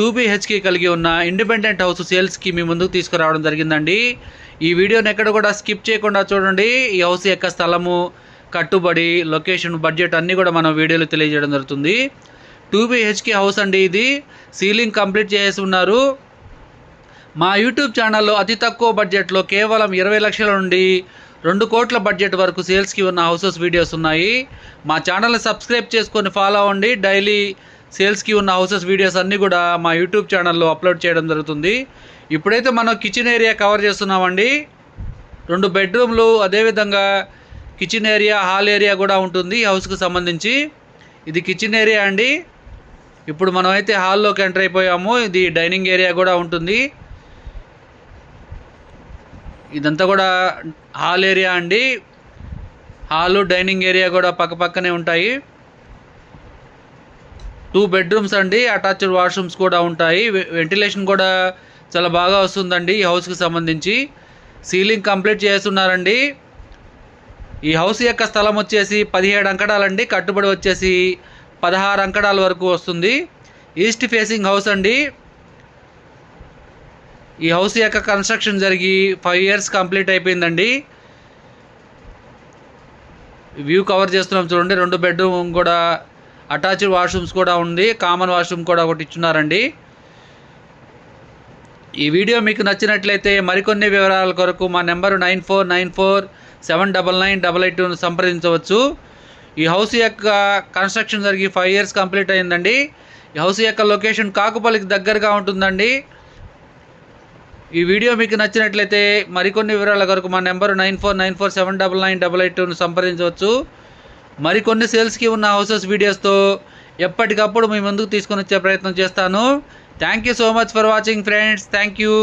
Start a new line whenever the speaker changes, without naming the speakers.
Two BHK కలిగి ఉన్న independent house సేల్స్కి మీ ముందుకు తీసుకురావడం జరిగిందండి. ఈ వీడియోని ఎక్కడ కూడా స్కిప్ చేయకుండా చూడండి. ఈ హౌస్ యొక్క స్థలము కట్టుబడి లొకేషన్ బడ్జెట్ అన్నీ కూడా మనం వీడియోలో తెలియజేయడం జరుగుతుంది. టూ బీహెచ్కే హౌస్ అండి ఇది. సీలింగ్ కంప్లీట్ చేసి ఉన్నారు. మా యూట్యూబ్ ఛానల్లో అతి తక్కువ బడ్జెట్లో కేవలం ఇరవై లక్షల నుండి రెండు కోట్ల బడ్జెట్ వరకు సేల్స్కి ఉన్న హౌసెస్ వీడియోస్ ఉన్నాయి. మా ఛానల్ని సబ్స్క్రైబ్ చేసుకొని ఫాలో అవ్వండి. డైలీ సేల్స్కి ఉన్న హౌసెస్ వీడియోస్ అన్నీ కూడా మా యూట్యూబ్ ఛానల్లో అప్లోడ్ చేయడం జరుగుతుంది. ఇప్పుడైతే మనం కిచెన్ ఏరియా కవర్ చేస్తున్నామండి. రెండు బెడ్రూమ్లు అదేవిధంగా కిచెన్ ఏరియా హాల్ ఏరియా కూడా ఉంటుంది ఈ హౌస్కి సంబంధించి. ఇది కిచెన్ ఏరియా అండి. ఇప్పుడు మనమైతే హాల్లోకి ఎంటర్ అయిపోయాము. ఇది డైనింగ్ ఏరియా కూడా ఉంటుంది. ఇదంతా కూడా హాల్ ఏరియా అండి. హాలు డైనింగ్ ఏరియా కూడా పక్క పక్కనే ఉంటాయి. టూ బెడ్రూమ్స్ అండి అటాచ్డ్ వాష్రూమ్స్ కూడా ఉంటాయి. వెంటిలేషన్ కూడా చాలా బాగా వస్తుందండి ఈ హౌస్కి సంబంధించి. సీలింగ్ కంప్లీట్ చేస్తున్నారండి. ఈ హౌస్ యొక్క స్థలం వచ్చేసి పదిహేడు అంకడాలండి. కట్టుబడి వచ్చేసి పదహారు అంకడాల వరకు వస్తుంది. ఈస్ట్ ఫేసింగ్ హౌస్ అండి. ఈ హౌస్ యొక్క కన్స్ట్రక్షన్ జరిగి ఫైవ్ ఇయర్స్ కంప్లీట్ అయిపోయిందండి. వ్యూ కవర్ చేస్తున్నాం చూడండి రెండు బెడ్రూమ్ కూడా అటాచ్డ్ వాష్రూమ్స్ కూడా ఉంది కామన్ వాష్రూమ్ కూడా ఒకటి ఇచ్చున్నారండి. ఈ వీడియో మీకు నచ్చినట్లయితే మరికొన్ని వివరాల కొరకు మా number nine four nine four seven double nine double eight సంప్రదించవచ్చు. ఈ హౌస్ యొక్క కన్స్ట్రక్షన్ జరిగి ఫైవ్ ఇయర్స్ కంప్లీట్ అయిందండి. ఈ హౌస్ యొక్క లొకేషన్ కాకుపల్లికి దగ్గరగా ఉంటుందండి. ఈ వీడియో మీకు నచ్చినట్లయితే మరికొన్ని వివరాల కొరకు మా number nine four nine four seven double nine double eight సంప్రదించవచ్చు. మరికొన్ని సేల్స్కి ఉన్న హౌసెస్ వీడియోస్తో ఎప్పటికప్పుడు మీ ముందుకు తీసుకొని వచ్చే ప్రయత్నం చేస్తాను. Thank you so much for watching friends. Thank you